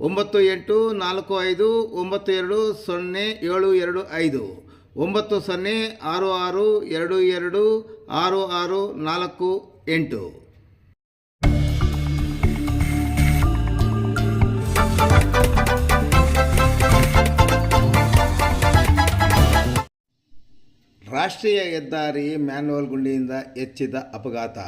ಒಂಬತ್ತು ಎಂಟು ನಾಲ್ಕು ಐದು ಒಂಬತ್ತು ಎರಡು ಸೊನ್ನೆ ಏಳು ಎರಡು ಐದು. ಒಂಬತ್ತು ಸೊನ್ನೆ ಆರು ಆರು ಎರಡು ಎರಡು ಆರು ಆರು ನಾಲ್ಕು ಎಂಟು. ರಾಷ್ಟ್ರೀಯ ಹೆದ್ದಾರಿ ಮ್ಯಾನ್ಯುವಲ್ ಗುಂಡಿಯಿಂದ ಹೆಚ್ಚಿದ ಅಪಘಾತ.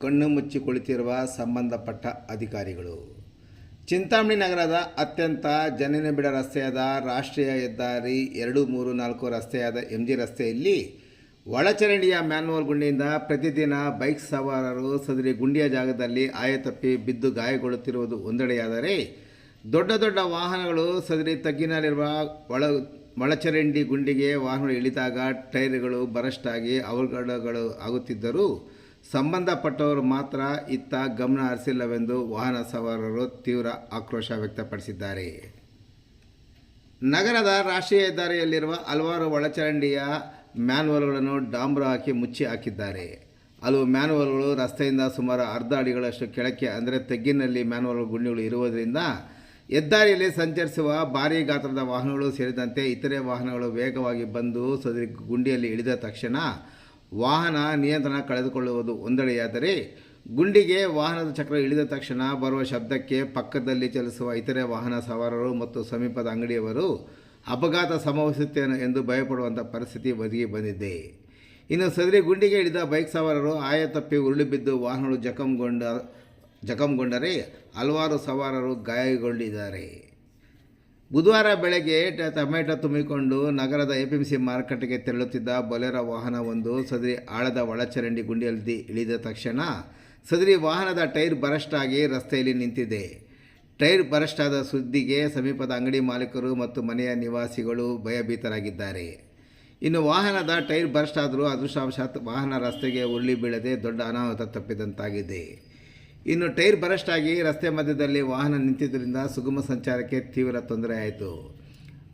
ಕಣ್ಣು ಮುಚ್ಚಿ ಕುಳಿತಿರುವ ಸಂಬಂಧಪಟ್ಟ ಅಧಿಕಾರಿಗಳು. ಚಿಂತಾಮಣಿ ನಗರದ ಅತ್ಯಂತ ಜನನಿಬಿಡ ರಸ್ತೆಯಾದ ರಾಷ್ಟ್ರೀಯ ಹೆದ್ದಾರಿ ಎರಡು ಮೂರು ನಾಲ್ಕು ರಸ್ತೆಯಾದ ಎಂ ಜಿ ರಸ್ತೆಯಲ್ಲಿ ಒಳಚರಂಡಿಯ ಮ್ಯಾನ್ವಲ್ ಗುಂಡಿಯಿಂದ ಪ್ರತಿದಿನ ಬೈಕ್ ಸವಾರರು ಸದರಿ ಗುಂಡಿಯ ಜಾಗದಲ್ಲಿ ಆಯತಪ್ಪಿ ಬಿದ್ದು ಗಾಯಗೊಳ್ಳುತ್ತಿರುವುದು ಒಂದೆಡೆಯಾದರೆ ದೊಡ್ಡ ದೊಡ್ಡ ವಾಹನಗಳು ಸದರಿ ತಗ್ಗಿನಲ್ಲಿರುವ ಒಳ ಒಳಚರಂಡಿ ಗುಂಡಿಗೆ ವಾಹನಗಳು ಇಳಿದಾಗ ಟೈರ್ಗಳು ಬರಷ್ಟಾಗಿ ಅವಘಡಗಳು ಆಗುತ್ತಿದ್ದರೂ ಸಂಬಂಧಪಟ್ಟವರು ಮಾತ್ರ ಇತ್ತ ಗಮನ ಹರಿಸಿಲ್ಲವೆಂದು ವಾಹನ ಸವಾರರು ತೀವ್ರ ಆಕ್ರೋಶ ವ್ಯಕ್ತಪಡಿಸಿದ್ದಾರೆ. ನಗರದ ರಾಷ್ಟ್ರೀಯ ಹೆದ್ದಾರಿಯಲ್ಲಿರುವ ಹಲವಾರು ಒಳಚರಂಡಿಯ ಮ್ಯಾನ್ವಲ್ಗಳನ್ನು ಡಾಂಬ್ರ ಹಾಕಿ ಮುಚ್ಚಿ ಹಾಕಿದ್ದಾರೆ. ಹಲವು ಮ್ಯಾನ್ವಲ್ಗಳು ರಸ್ತೆಯಿಂದ ಸುಮಾರು ಅರ್ಧ ಅಡಿಗಳಷ್ಟು ಕೆಳಕ್ಕೆ, ಅಂದರೆ ತೆಗ್ಗಿನಲ್ಲಿ ಮ್ಯಾನ್ವಲ್ ಗುಂಡಿಗಳು ಇರುವುದರಿಂದ ಹೆದ್ದಾರಿಯಲ್ಲಿ ಸಂಚರಿಸುವ ಭಾರೀ ಗಾತ್ರದ ವಾಹನಗಳು ಸೇರಿದಂತೆ ಇತರೆ ವಾಹನಗಳು ವೇಗವಾಗಿ ಬಂದು ಸದರಿ ಗುಂಡಿಯಲ್ಲಿ ಇಳಿದ ತಕ್ಷಣ ವಾಹನ ನಿಯಂತ್ರಣ ಕಳೆದುಕೊಳ್ಳುವುದು ಒಂದೆಡೆಯಾದರೆ ಗುಂಡಿಗೆ ವಾಹನದ ಚಕ್ರ ಇಳಿದ ತಕ್ಷಣ ಬರುವ ಶಬ್ದಕ್ಕೆ ಪಕ್ಕದಲ್ಲಿ ಚಲಿಸುವ ಇತರೆ ವಾಹನ ಸವಾರರು ಮತ್ತು ಸಮೀಪದ ಅಂಗಡಿಯವರು ಅಪಘಾತ ಸಂಭವಿಸುತ್ತೇನೆ ಎಂದು ಭಯಪಡುವಂಥ ಪರಿಸ್ಥಿತಿ ಒದಗಿ ಬಂದಿದೆ. ಇನ್ನು ಸದರಿ ಗುಂಡಿಗೆ ಇಳಿದ ಬೈಕ್ ಸವಾರರು ಆಯ ತಪ್ಪಿ ಉರುಳಿ ಬಿದ್ದು ವಾಹನಗಳು ಜಖಂಗೊಂಡ, ಜಖಂಗೊಂಡರೆ ಹಲವಾರು ಸವಾರರು ಗಾಯಗೊಂಡಿದ್ದಾರೆ ಬುಧವಾರ ಬೆಳಗ್ಗೆ ಟೊಮೆಟೊ ತುಂಬಿಕೊಂಡು ನಗರದ ಎ ಪಿ ಎಂ ಸಿ ಮಾರುಕಟ್ಟೆಗೆ ತೆರಳುತ್ತಿದ್ದ ಬೊಲೆರ ವಾಹನವೊಂದು ಸದರಿ ಆಳದ ಒಳಚರಂಡಿ ಗುಂಡಿಯಲ್ಲಿ ಇಳಿದ ತಕ್ಷಣ ಸದರಿ ವಾಹನದ ಟೈರ್ ಬರಷ್ಟಾಗಿ ರಸ್ತೆಯಲ್ಲಿ ನಿಂತಿದೆ. ಟೈರ್ ಬರಷ್ಟಾದ ಸುದ್ದಿಗೆ ಸಮೀಪದ ಅಂಗಡಿ ಮಾಲೀಕರು ಮತ್ತು ಮನೆಯ ನಿವಾಸಿಗಳು ಭಯಭೀತರಾಗಿದ್ದಾರೆ. ಇನ್ನು ವಾಹನದ ಟೈರ್ ಬರಸ್ಟ್ ಆದರೂ ಅದೃಷ್ಟವಶಾತ್ ವಾಹನ ರಸ್ತೆಗೆ ಉರುಳಿ ಬೀಳದೆ ದೊಡ್ಡ ಅನಾಹುತ ತಪ್ಪಿದಂತಾಗಿದೆ. ಇನ್ನು ಟೈರ್ ಬರಸ್ಟ್ ಆಗಿ ರಸ್ತೆ ಮಧ್ಯದಲ್ಲಿ ವಾಹನ ನಿಂತಿದ್ದರಿಂದ ಸುಗಮ ಸಂಚಾರಕ್ಕೆ ತೀವ್ರ ತೊಂದರೆ ಆಯಿತು.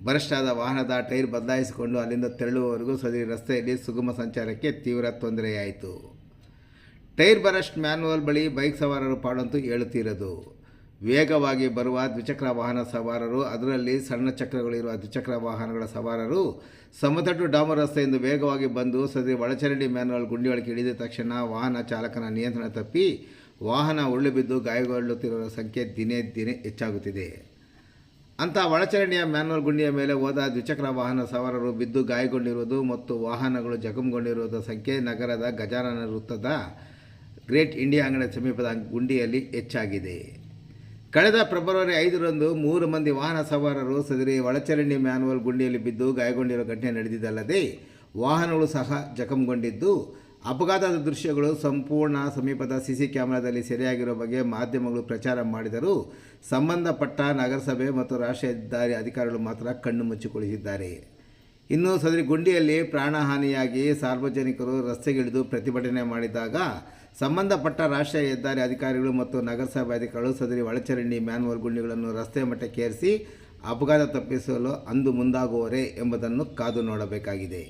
ಬರಸ್ಟ್ ಆದ ವಾಹನದ ಟೈರ್ ಬದಲಾಯಿಸಿಕೊಂಡು ಅಲ್ಲಿಂದ ತೆರಳುವವರೆಗೂ ಸದರಿ ರಸ್ತೆಯಲ್ಲಿ ಸುಗಮ ಸಂಚಾರಕ್ಕೆ ತೀವ್ರ ತೊಂದರೆಯಾಯಿತು. ಟೈರ್ ಬರಸ್ಟ್ ಮ್ಯಾನ್ಯುವಲ್ ಬಳಿ ಬೈಕ್ ಸವಾರರು ಪಾಡಂತೂ ಹೇಳುತ್ತಿರೋದು ವೇಗವಾಗಿ ಬರುವ ದ್ವಿಚಕ್ರ ವಾಹನ ಸವಾರರು, ಅದರಲ್ಲಿ ಸಣ್ಣ ಚಕ್ರಗಳಿರುವ ದ್ವಿಚಕ್ರ ವಾಹನಗಳ ಸವಾರರು, ಸಮತಟ್ಟು ಡಾಮರ್ ರಸ್ತೆಯಿಂದ ವೇಗವಾಗಿ ಬಂದು ಸದ್ಯ ಒಳಚರಂಡಿ ಮ್ಯಾನುವಲ್ ಗುಂಡಿಯೊಳಗೆ ಇಳಿದ ತಕ್ಷಣ ವಾಹನ ಚಾಲಕನ ನಿಯಂತ್ರಣ ತಪ್ಪಿ ವಾಹನ ಉರುಳಿ ಬಿದ್ದು ಗಾಯಗೊಳ್ಳುತ್ತಿರುವ ಸಂಖ್ಯೆ ದಿನೇ ದಿನೇ ಹೆಚ್ಚಾಗುತ್ತಿದೆ. ಅಂಥ ಒಳಚರಂಡಿಯ ಮ್ಯಾನುವಲ್ ಗುಂಡಿಯ ಮೇಲೆ ಹೋದ ದ್ವಿಚಕ್ರ ವಾಹನ ಸವಾರರು ಬಿದ್ದು ಗಾಯಗೊಂಡಿರುವುದು ಮತ್ತು ವಾಹನಗಳು ಜಖಂಗೊಂಡಿರುವುದರ ಸಂಖ್ಯೆ ನಗರದ ಗಜಾನನ ವೃತ್ತದ ಗ್ರೇಟ್ ಇಂಡಿಯಾ ಅಂಗಡಿ ಸಮೀಪದ ಗುಂಡಿಯಲ್ಲಿ ಹೆಚ್ಚಾಗಿದೆ. ಕಳೆದ ಫೆಬ್ರವರಿ ಐದರಂದು ಮೂರು ಮಂದಿ ವಾಹನ ಸವಾರರು ಸದರಿ ಒಳಚರಂಡಿ ಮ್ಯಾನುವಲ್ ಗುಂಡಿಯಲ್ಲಿ ಬಿದ್ದು ಗಾಯಗೊಂಡಿರುವ ಘಟನೆ ನಡೆದಿದ್ದಲ್ಲದೆ ವಾಹನಗಳು ಸಹ ಜಖಂಗೊಂಡಿದ್ದು. ಅಪಘಾತದ ದೃಶ್ಯಗಳು ಸಂಪೂರ್ಣ ಸಮೀಪದ ಸಿಸಿ ಕ್ಯಾಮೆರಾದಲ್ಲಿ ಸೆರೆಯಾಗಿರುವ ಬಗ್ಗೆ ಮಾಧ್ಯಮಗಳು ಪ್ರಚಾರ ಮಾಡಿದರೂ ಸಂಬಂಧಪಟ್ಟ ನಗರಸಭೆ ಮತ್ತು ರಾಷ್ಟ್ರೀಯ ಹೆದ್ದಾರಿ ಅಧಿಕಾರಿಗಳು ಮಾತ್ರ ಕಣ್ಣು ಮುಚ್ಚಿಕೊಳ್ಳಿಸಿದ್ದಾರೆ ಇನ್ನು ಸದರಿ ಗುಂಡಿಯಲ್ಲಿ ಪ್ರಾಣಹಾನಿಯಾಗಿ ಸಾರ್ವಜನಿಕರು ರಸ್ತೆಗಿಳಿದು ಪ್ರತಿಭಟನೆ ಮಾಡಿದಾಗ ಸಂಬಂಧಪಟ್ಟ ರಾಷ್ಟ್ರೀಯ ಹೆದ್ದಾರಿ ಅಧಿಕಾರಿಗಳು ಮತ್ತು ನಗರಸಭೆ ಅಧಿಕಾರಿಗಳು ಸದರಿ ಒಳಚರಂಡಿ ಮ್ಯಾನ್ವಲ್ ಗುಂಡಿಗಳನ್ನು ರಸ್ತೆ ಮಟ್ಟಕ್ಕೇರಿಸಿ ಅಪಘಾತ ತಪ್ಪಿಸಲು ಅಂದು ಮುಂದಾಗುವರೆ ಎಂಬುದನ್ನು ಕಾದು ನೋಡಬೇಕಾಗಿದೆ.